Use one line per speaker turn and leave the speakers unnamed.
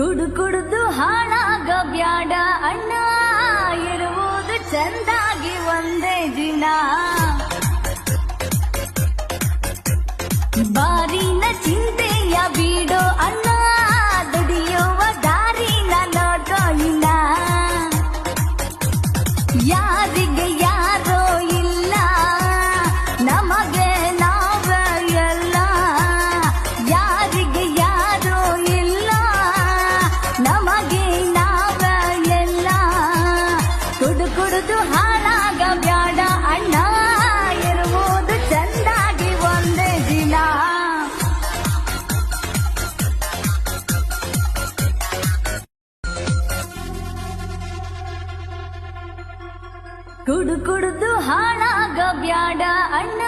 ಕುಡು ಕುಡಿದು ಹಾಳಾಗ ಬ್ಯಾಡ ಅಣ್ಣ. ಇರುವುದು ಚಂದಾಗಿ ಒಂದೇ ದಿನ. ಬಾರಿನ ಚಿಂತೆಯ ಬೀಡೋ ಅಣ್ಣ. ದುಡಿಯುವ ದಾರಿನ ನೋಡೋಣ ಯಾರಿಗೆ ಕುಡು ಕುಡಿದು ಹಾಳಾಗ ಬ್ಯಾಡ ಅಣ್ಣ. ಇರುವುದು ಚಂದಾಗಿ ಒಂದೇ ದಿನ. ಕುಡು ಕುಡ್ದು ಹಾಳಾಗ ಬ್ಯಾಡ ಅಣ್ಣ.